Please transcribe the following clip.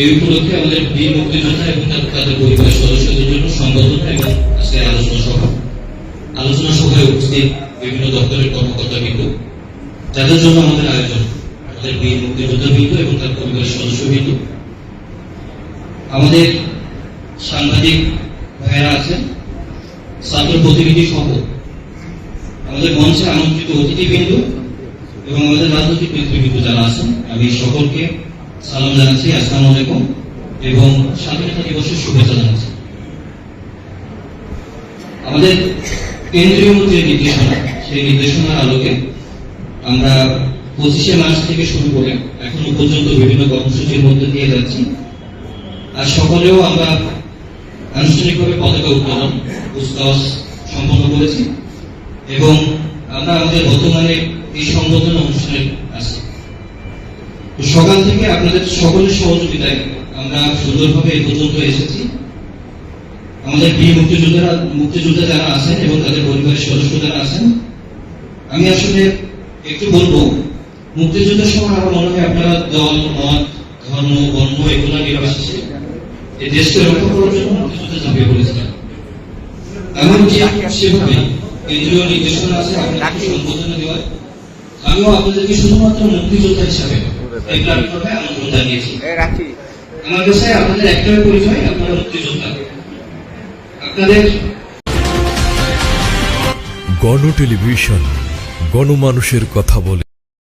এই উপলক্ষে আমাদের বীর মুক্তিযোদ্ধা এবং তাদের পরিবারের সদস্যদের জন্য সংবর্ধনা এবং আজকে আলোচনা সভা। আলোচনা সভায় উপস্থিত বিভিন্ন দপ্তরের কর্মকর্তা বিন্দু যাদের জন্য আমাদের আয়োজন, আমাদের বীর মুক্তিযোদ্ধা বিন্দু এবং তার পরিবারের সদস্য বিন্দু আমাদের সাংবাদিক ভাইয়েরা আছেন, ছাত্র প্রতিনিধি সহ। আমাদের মঞ্চে আমন্ত্রিত অতিথিবৃন্দ এবং আমাদের রাজনৈতিক নেতৃবৃন্দ যারা আছেন, আমি সকলকে সালাম জানাচ্ছি, আসসালামু আলাইকুম, এবং স্বাধীনতা দিবসের শুভেচ্ছা জানাচ্ছি। আমাদের কেন্দ্রীয় যে নির্দেশনা, সেই নির্দেশনার আলোকে আমরা পঁচিশে মার্চ থেকে শুরু করে এখনও পর্যন্ত বিভিন্ন কর্মসূচির মধ্যে দিয়ে যাচ্ছি। আর সকলেও আমরা আনুষ্ঠানিকভাবে পতাকা উত্তোলন কুচকাওয়াজ সম্পন্ন করেছি। এবং আমরা আমাদের বর্তমানে এই সংবর্ধনা অনুষ্ঠানে তো সকাল থেকে আপনাদের সকলের সহযোগিতায় আমরা সুন্দরভাবে এই পর্যন্ত এসেছি। আমাদের বীর মুক্তিযোদ্ধারা, মুক্তিযোদ্ধা যারা আছেন এবং তাদের পরিবারের সদস্য যারা আছেন, আমি আসলে একটু বলব মুক্তিযুদ্ধের সময় আমার মনে হয় আপনারা দল, মত, ধর্ম, বর্ণ এগুলো নির্বাসিসে এই দেশকে রক্ষা করার জন্য মুক্তিযুদ্ধে ঝাঁপিয়ে পড়েছিলেন। এমনকি সেভাবে কেন্দ্রীয় নির্দেশনা আছে আপনাদেরকে সম্বোধনা দেওয়ার আমিও আপনাদেরকে শুধুমাত্র মুক্তিযোদ্ধা হিসাবে এই প্ল্যাটফর্মে আমন্ত্রণ জানিয়েছি। রাখি। আমার কাছে আপনাদের একটাই পরিচয় আপনারা মুক্তিযোদ্ধা। আপনাদের গণ টেলিভিশন গণমানুষের কথা বলে।